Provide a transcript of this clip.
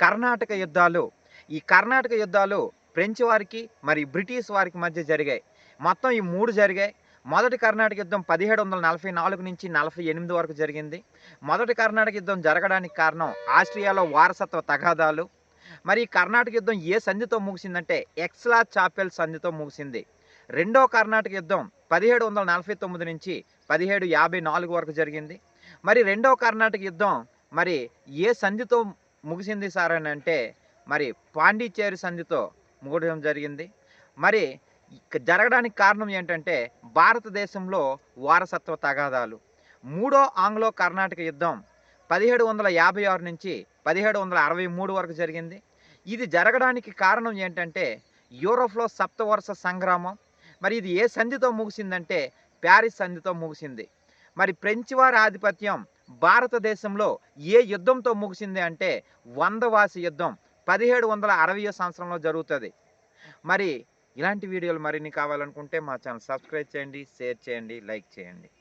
కర్ణాటక యుద్ధాలు. ఈ కర్ణాటక యుద్ధాలు ఫ్రెంచ్ వారికి మరి బ్రిటిష్ వారికి మధ్య జరిగాయి. మొత్తం ఈ మూడు జరిగాయి. మొదటి కర్ణాటక యుద్ధం పదిహేడు వందల నలభై నాలుగు నుంచి నలభై ఎనిమిది వరకు జరిగింది. మొదటి కర్ణాటక యుద్ధం జరగడానికి కారణం ఆస్ట్రియాలో వారసత్వ తగాదాలు. మరి కర్ణాటక యుద్ధం ఏ సంధితో ముగిసిందంటే ఎక్స్లా చాపెల్ సంధితో ముగిసింది. రెండో కర్ణాటక యుద్ధం పదిహేడు వందల నలభై తొమ్మిది నుంచి పదిహేడు యాభై నాలుగు వరకు జరిగింది. మరి రెండో కర్ణాటక యుద్ధం మరి ఏ సంధితో ముగిసింది సార్ అని అంటే మరి పాండిచ్చేరి సంధితో ముగడం జరిగింది. మరి జరగడానికి కారణం ఏంటంటే భారతదేశంలో వారసత్వ తగాదాలు. మూడో ఆంగ్లో కర్ణాటక యుద్ధం పదిహేడు వందల యాభై ఆరు నుంచి పదిహేడు వందల అరవై మూడు వరకు జరిగింది. ఇది జరగడానికి కారణం ఏంటంటే యూరోప్లో సప్తవర్ష సంగ్రామం. మరి ఇది ఏ సంధితో ముగిసిందంటే ప్యారిస్ సంధితో ముగిసింది. మరి ఫ్రెంచ్ వారి ఆధిపత్యం భారతదేశంలో ఏ యుద్ధంతో ముగిసింది అంటే వందవాసి యుద్ధం. పదిహేడు వందల అరవై సంవత్సరంలో జరుగుతుంది. మరి ఇలాంటి వీడియోలు మరిన్ని కావాలనుకుంటే మా ఛానల్ సబ్స్క్రైబ్ చేయండి షేర్ చేయండి లైక్ చేయండి.